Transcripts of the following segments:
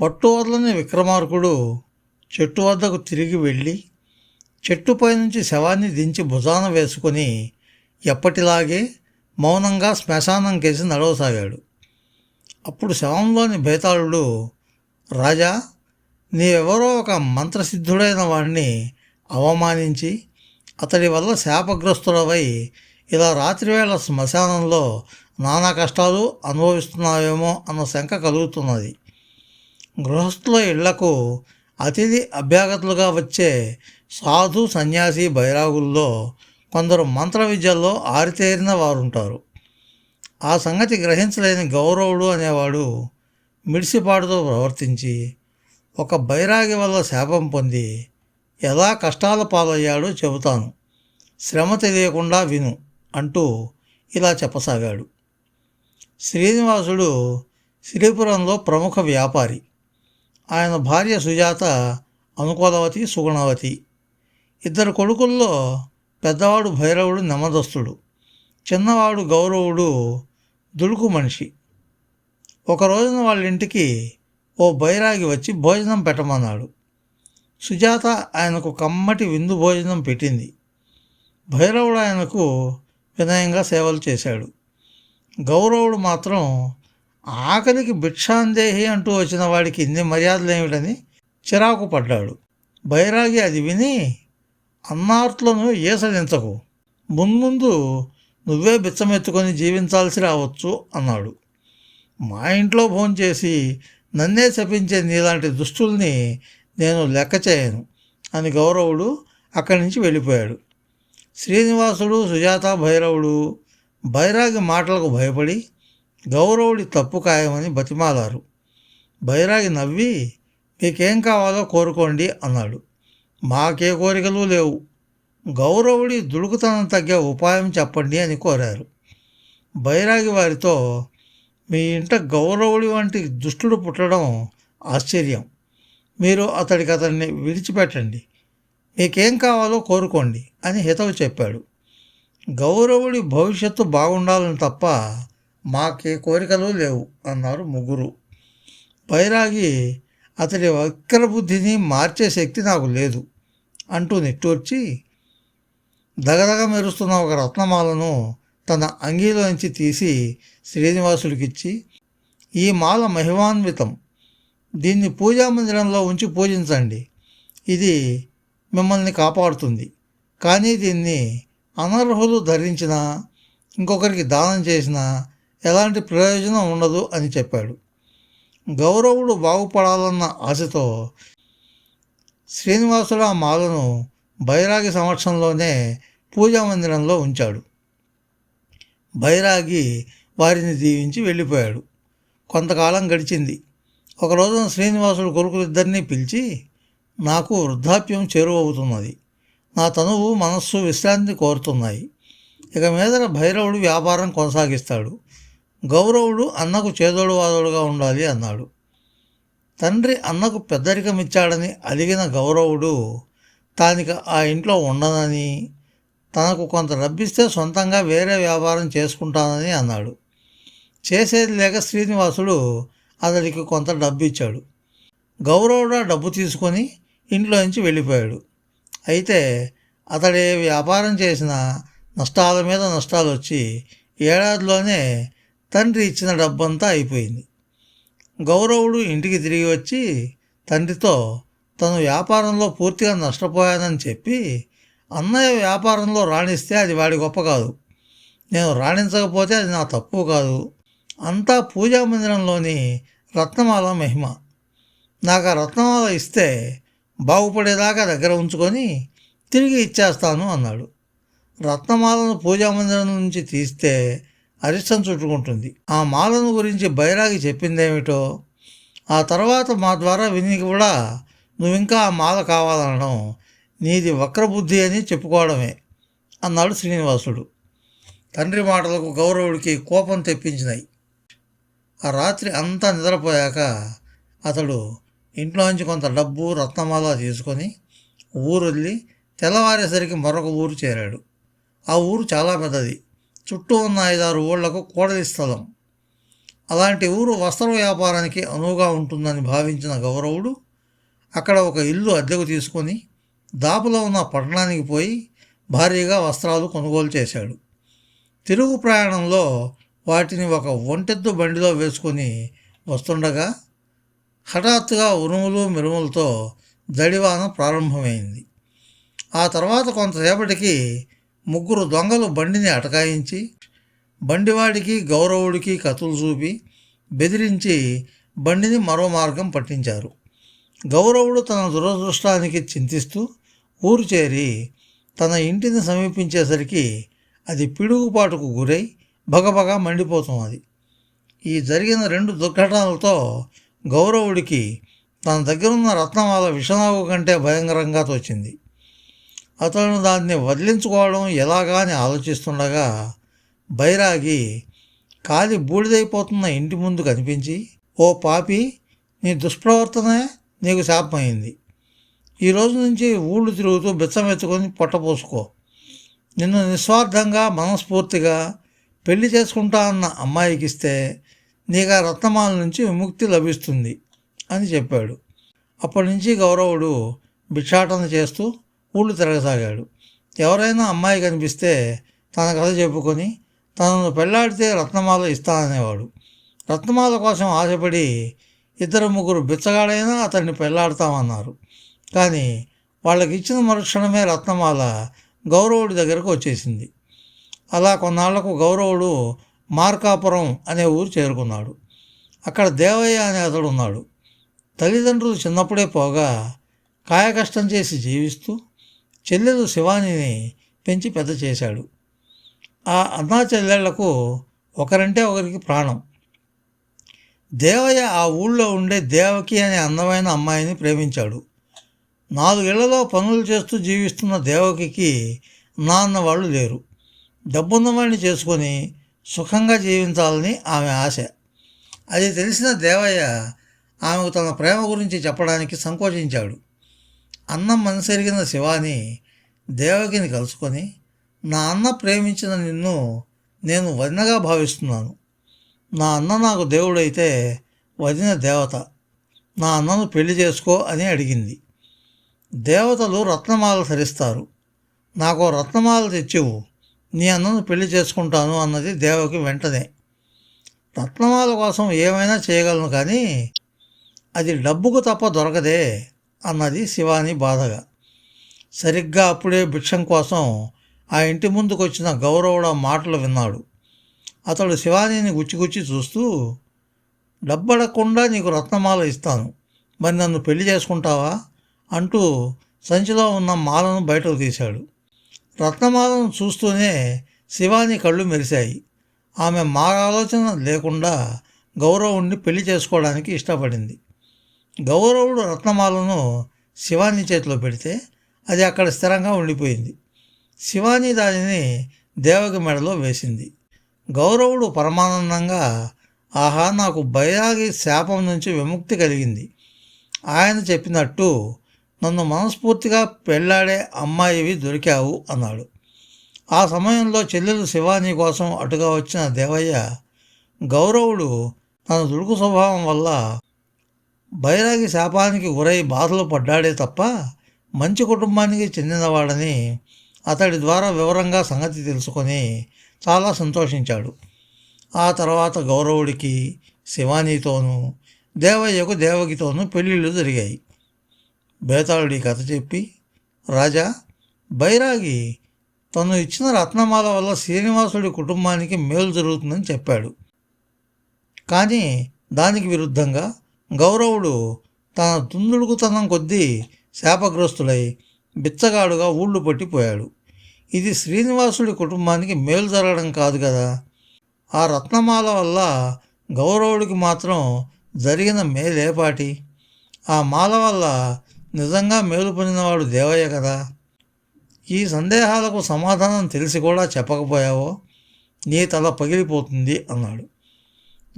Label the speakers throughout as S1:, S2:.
S1: పట్టు వదలని విక్రమార్కుడు చెట్టు వద్దకు తిరిగి వెళ్ళి చెట్టుపై నుంచి శవాన్ని దించి భుజాన వేసుకొని ఎప్పటిలాగే మౌనంగా శ్మశానం కేసి నడవసాగాడు. అప్పుడు శవంలోని బేతాళుడు రాజా నీవెవరో ఒక మంత్రసిద్ధుడైన వాడిని అవమానించి అతడి వల్ల శాపగ్రస్తులవై ఇలా రాత్రివేళ శ్మశానంలో నానా కష్టాలు అనుభవిస్తున్నావేమో అన్న శంక కలుగుతున్నది. గృహస్థుల ఇళ్ళకు అతిథి అభ్యాగతులుగా వచ్చే సాధు సన్యాసి బైరాగుల్లో కొందరు మంత్ర విద్యల్లో ఆరితేరిన వారుంటారు. ఆ సంగతి గ్రహించలేని గౌరవుడు అనేవాడు మిడిసిపాటుతో ప్రవర్తించి ఒక బైరాగి వల్ల శాపం పొంది ఎలా కష్టాల పాలయ్యాడో చెబుతాను. శ్రమ తెలియకుండా విను అంటూ ఇలా చెప్పసాగాడు. శ్రీనివాసుడు శ్రీపురంలో ప్రముఖ వ్యాపారి. ఆయన భార్య సుజాత అనుకూలవతి సుగుణవతి. ఇద్దరు కొడుకుల్లో పెద్దవాడు భైరవుడు నెమ్మదస్తుడు చిన్నవాడు గౌరవుడు దుడుకు మనిషి. ఒక రోజున వాళ్ళ ఇంటికి ఓ బైరాగి వచ్చి భోజనం పెట్టమన్నాడు. సుజాత ఆయనకు కమ్మటి విందు భోజనం పెట్టింది. భైరవుడు ఆయనకు వినయంగా సేవలు చేశాడు. గౌరవుడు మాత్రం ఆకలికి భిక్షాందేహి అంటూ వచ్చిన వాడికి ఇన్ని మర్యాదలు ఏమిటని చిరాకు పడ్డాడు. బైరాగి అది విని అన్నార్తులను ఏసడించకు మున్ముందు నువ్వే బిచ్చమెత్తుకొని జీవించాల్సి రావచ్చు అన్నాడు. మా ఇంట్లో భోంచేసి నన్నే శపించే నీలాంటి దుస్తుల్ని నేను లెక్క చేయను అని గౌరవుడు అక్కడి నుంచి వెళ్ళిపోయాడు. శ్రీనివాసుడు సుజాత భైరవుడు బైరాగి మాటలకు భయపడి గౌరవుడి తప్పు ఖాయమని బతిమాలారు. బైరాగి నవ్వి మీకేం కావాలో కోరుకోండి అన్నాడు. మాకే కోరికలు లేవు. గౌరవుడి దుడుకుతనం తగ్గే ఉపాయం చెప్పండి అని కోరారు. బైరాగి వారితో మీ ఇంట గౌరవుడి వంటి దుష్టుడు పుట్టడం ఆశ్చర్యం. మీరు అతడికి అతన్ని విడిచిపెట్టండి. మీకేం కావాలో కోరుకోండి అని హితవు చెప్పాడు. గౌరవుడి భవిష్యత్తు బాగుండాలని తప్ప మాకే కోరికలు లేవు అన్నారు ముగ్గురు. బైరాగి అతడి వక్ర బుద్ధిని మార్చే శక్తి నాకు లేదు అంటూ నిట్టూర్చి దగదగ మెరుస్తున్న ఒక రత్నమాలను తన అంగీలోంచి తీసి శ్రీనివాసుడికిచ్చి ఈ మాల మహిమాన్వితం. దీన్ని పూజా మందిరంలో ఉంచి పూజించండి. ఇది మిమ్మల్ని కాపాడుతుంది. కానీ దీన్ని అనర్హులు ధరించినా ఇంకొకరికి దానం చేసినా ఎలాంటి ప్రయోజనం ఉండదు అని చెప్పాడు. గౌరవుడు బాగుపడాలన్న ఆశతో శ్రీనివాసుడు ఆ మాలను బైరాగి సమక్షంలోనే పూజా మందిరంలో ఉంచాడు. బైరాగి వారిని దీవించి వెళ్ళిపోయాడు. కొంతకాలం గడిచింది. ఒక రోజున శ్రీనివాసుడు కొడుకులిద్దరినీ పిలిచి నాకు వృద్ధాప్యం చేరువవుతున్నది. నా తనువు మనస్సు విశ్రాంతి కోరుతున్నాయి. ఇక మీదట భైరవుడు వ్యాపారం కొనసాగిస్తాడు. గౌరవుడు అన్నకు చేదోడు వాదోడుగా ఉండాలి అన్నాడు. తండ్రి అన్నకు పెద్దరికం ఇచ్చాడని అలిగిన గౌరవుడు తానిక ఆ ఇంట్లో ఉండనని తనకు కొంత డబ్బిస్తే సొంతంగా వేరే వ్యాపారం చేసుకుంటానని అన్నాడు. చేసేది లేక శ్రీనివాసుడు అతడికి కొంత డబ్బు ఇచ్చాడు గౌరవుడు ఆ డబ్బు తీసుకొని ఇంట్లో నుంచి వెళ్ళిపోయాడు. అయితే అతడే వ్యాపారం చేసిన నష్టాల మీద నష్టాలు వచ్చి ఏడాదిలోనే తండ్రి ఇచ్చిన డబ్బంతా అయిపోయింది. గౌరవుడు ఇంటికి తిరిగి వచ్చి తండ్రితో తను వ్యాపారంలో పూర్తిగా నష్టపోయానని చెప్పి అన్నయ్య వ్యాపారంలో రాణిస్తే అది వాడి గొప్ప కాదు. నేను రాణించకపోతే అది నా తప్పు కాదు. అంతా పూజా మందిరంలోని రత్నమాల మహిమ. నాకు ఆ రత్నమాల ఇస్తే బాగుపడేదాకా దగ్గర ఉంచుకొని తిరిగి ఇచ్చేస్తాను అన్నాడు. రత్నమాలను పూజా మందిరం నుంచి తీస్తే అరిష్టం చుట్టుకుంటుంది. ఆ మాలను గురించి బైరాగి చెప్పిందేమిటో ఆ తర్వాత మా ద్వారా విని కూడా నువ్వు ఇంకా ఆ మాల కావాలనడం నీది వక్రబుద్ధి అని చెప్పుకోవడమే అన్నాడు శ్రీనివాసుడు. తండ్రి మాటలకు గౌరవుడికి కోపం తెప్పించినాయి. ఆ రాత్రి అంతా నిద్రపోయాక అతడు ఇంట్లోంచి కొంత డబ్బు రత్నమాల తీసుకొని ఊరు వదిలి తెల్లవారేసరికి మరొక ఊరు చేరాడు. ఆ ఊరు చాలా పెద్దది. చుట్టూ ఉన్న ఐదారు ఊళ్ళకు కూడలి స్థలం. అలాంటి ఊరు వస్త్ర వ్యాపారానికి అనువుగా ఉంటుందని భావించిన గౌరవుడు అక్కడ ఒక ఇల్లు అద్దెకు తీసుకొని దాపులో ఉన్న పట్టణానికి పోయి భారీగా వస్త్రాలు కొనుగోలు చేశాడు. తిరుగు ప్రయాణంలో వాటిని ఒక ఒంటెద్దు బండిలో వేసుకొని వస్తుండగా హఠాత్తుగా ఉరుములు మెరుములతో దడివాన ప్రారంభమైంది. ఆ తర్వాత కొంతసేపటికి ముగ్గురు దొంగలు బండిని అటకాయించి బండివాడికి గౌరవుడికి కథలు చూపి బెదిరించి బండిని మరో మార్గం పట్టించారు. గౌరవుడు తన దురదృష్టానికి చింతిస్తూ ఊరు చేరి తన ఇంటిని సమీపించేసరికి అది పిడుగుపాటుకు గురై భగభగ మండిపోతున్నది. ఈ జరిగిన రెండు దుర్ఘటనలతో గౌరవుడికి తన దగ్గరున్న రత్నమాల విషనాగు కంటే భయంకరంగా తోచింది. అతను దాన్ని వదిలించుకోవడం ఎలాగా అని ఆలోచిస్తుండగా బైరాగి కాలి బూడిదైపోతున్న ఇంటి ముందు కనిపించి ఓ పాపి నీ దుష్ప్రవర్తనే నీకు శాపమైంది. ఈ రోజు నుంచి ఊళ్ళు తిరుగుతూ బిచ్చం ఎత్తుకొని పొట్టపోసుకో నిన్ను నిస్వార్థంగా మనస్ఫూర్తిగా పెళ్ళి చేసుకుంటా అన్న అమ్మాయికి ఇస్తే నీకు ఆ రత్నమాల నుంచి విముక్తి లభిస్తుంది అని చెప్పాడు. అప్పటి నుంచి గౌరవుడు భిక్షాటన చేస్తూ ఊళ్ళు తిరగసాగాడు. ఎవరైనా అమ్మాయి కనిపిస్తే తన కథ చెప్పుకొని తనను పెళ్ళాడితే రత్నమాల ఇస్తాననేవాడు. రత్నమాల కోసం ఆశపడి ఇద్దరు ముగ్గురు బిచ్చగాడైనా అతన్ని పెళ్ళాడతామన్నారు. కానీ వాళ్ళకి ఇచ్చిన మరుక్షణమే రత్నమాల గౌరవుడి దగ్గరకు వచ్చేసింది. అలా కొన్నాళ్ళకు గౌరవుడు మార్కాపురం అనే ఊరు చేరుకున్నాడు. అక్కడ దేవయ్య అనే అతడు ఉన్నాడు తల్లిదండ్రులు చిన్నప్పుడే పోగా కాయకష్టం చేసి జీవిస్తూ చెల్లెలు శివానిని పెంచి పెద్ద చేశాడు. ఆ అన్నా చెల్లెళ్ళకు ఒకరంటే ఒకరికి ప్రాణం. దేవయ్య ఆ ఊళ్ళో ఉండే దేవకి అనే అందమైన అమ్మాయిని ప్రేమించాడు. నాలుగేళ్ళలో పనులు చేస్తూ జీవిస్తున్న దేవకికి నాన్న వాళ్ళు లేరు. డబ్బున్నవాడిని చేసుకొని సుఖంగా జీవించాలని ఆమె ఆశ. అది తెలిసిన దేవయ్య ఆమెకు తన ప్రేమ గురించి చెప్పడానికి సంకోచించాడు. అన్నం మనసెరిగిన శివాని దేవకిని కలుసుకొని నా అన్న ప్రేమించిన నిన్ను నేను వదినగా భావిస్తున్నాను. నా అన్న నాకు దేవుడైతే వదిన దేవత. నా అన్నను పెళ్ళి చేసుకో అని అడిగింది. దేవతలు రత్నమాల ధరిస్తారు. నాకు రత్నమాల తెచ్చివు. నీ అన్నను పెళ్ళి చేసుకుంటాను అన్నది దేవకి వెంటనే. రత్నమాల కోసం ఏమైనా చేయగలను కానీ అది డబ్బుకు తప్ప దొరకదే. అన్నది శివాని బాధగా. సరిగ్గా అప్పుడే భిక్షం కోసం ఆ ఇంటి ముందుకు వచ్చిన గౌరవుడ మాటలు విన్నాడు. అతడు శివానీని గుచ్చిగుచ్చి చూస్తూ డబ్బడకుండా నీకు రత్నమాల ఇస్తాను. మరి నన్ను పెళ్ళి చేసుకుంటావా? అంటూ సంచిలో ఉన్న మాలను బయటకు తీశాడు. రత్నమాలను చూస్తూనే శివాని కళ్ళు మెరిశాయి. ఆమె ఆలోచన లేకుండా గౌరవుణ్ణి పెళ్ళి చేసుకోవడానికి ఇష్టపడింది. గౌరవుడు రత్నమాలను శివాని చేతిలో పెడితే అది అక్కడ స్థిరంగా ఉండిపోయింది. శివాని దానిని దేవకి మెడలో వేసింది. గౌరవుడు పరమానందంగా ఆహా నాకు బైరాగి శాపం నుంచి విముక్తి కలిగింది. ఆయన చెప్పినట్టు నన్ను మనస్ఫూర్తిగా పెళ్ళాడే అమ్మాయివి దొరికావు అన్నాడు. ఆ సమయంలో చెల్లెలు శివాని కోసం అటుగా వచ్చిన దేవయ్య గౌరవుడు తన దుడుకు స్వభావం వల్ల బైరాగి శాపానికి గురై బాధలు పడ్డాడే తప్ప మంచి కుటుంబానికి చెందినవాడని అతడి ద్వారా వివరంగా సంగతి తెలుసుకొని చాలా సంతోషించాడు. ఆ తర్వాత గౌరవుడికి శివానీతోనూ దేవయ్యకు దేవకితోనూ పెళ్ళిళ్ళు జరిగాయి. బేతాళుడి కథ చెప్పి రాజా బైరాగి తను ఇచ్చిన రత్నమాల వల్ల శ్రీనివాసుడి కుటుంబానికి మేలు జరుగుతుందని చెప్పాడు. కానీ దానికి విరుద్ధంగా గౌరవుడు తన దుందుడుకుతనం కొద్దీ శాపగ్రస్తులై బిచ్చగాడుగా ఊళ్ళు పట్టిపోయాడు. ఇది శ్రీనివాసుడి కుటుంబానికి మేలు జరగడం కాదు కదా. ఆ రత్నమాల వల్ల గౌరవుడికి మాత్రం జరిగిన మేలేపాటి ఆ మాల వల్ల నిజంగా మేలు పొందినవాడు దేవయ్య కదా. ఈ సందేహాలకు సమాధానం తెలిసి కూడా చెప్పకపోయావో? నీ తల పగిలిపోతుంది అన్నాడు.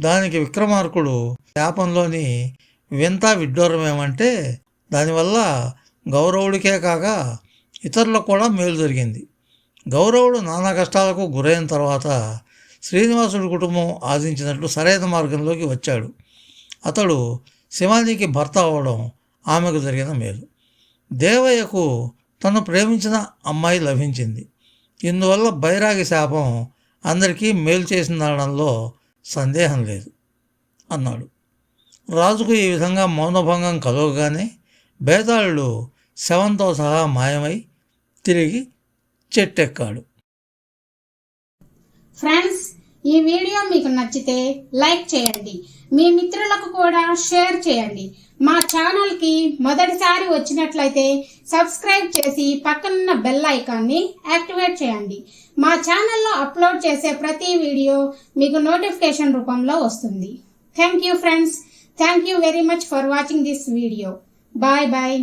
S1: దానికి విక్రమార్కుడు శాపంలోని వింత విడ్డూరం ఏమంటే దానివల్ల గౌరవుడికే కాక ఇతరులకు కూడా మేలు జరిగింది. గౌరవుడు నానా కష్టాలకు గురైన తర్వాత శ్రీనివాసుడి కుటుంబం ఆశించినట్లు సరైన మార్గంలోకి వచ్చాడు. అతడు శివాజీకి భర్త అవ్వడం ఆమెకు జరిగిన మేలు. దేవయ్యకు తను ప్రేమించిన అమ్మాయి లభించింది. ఇందువల్ల బైరాగి శాపం అందరికీ మేలు చేసిందనడంలో సందేహం లేదు అన్నాడు. రాజుకు ఈ విధంగా మౌనభంగం కలవగానే బేతాళుడు శవంతో సహా మాయమై తిరిగి చెట్టెక్కాడు.
S2: ఫ్రెండ్స్ ఈ వీడియో మీకు నచ్చితే లైక్ చేయండి. మీ మిత్రులకు కూడా షేర్ చేయండి. మా ఛానల్కి మొదటిసారి వచ్చినట్లయితే సబ్స్క్రైబ్ చేసి పక్కనున్న బెల్ ఐకాన్ని యాక్టివేట్ చేయండి. మా ఛానల్లో అప్లోడ్ చేసే ప్రతి వీడియో మీకు నోటిఫికేషన్ రూపంలో వస్తుంది. Thank you friends thank you very much for watching this video bye bye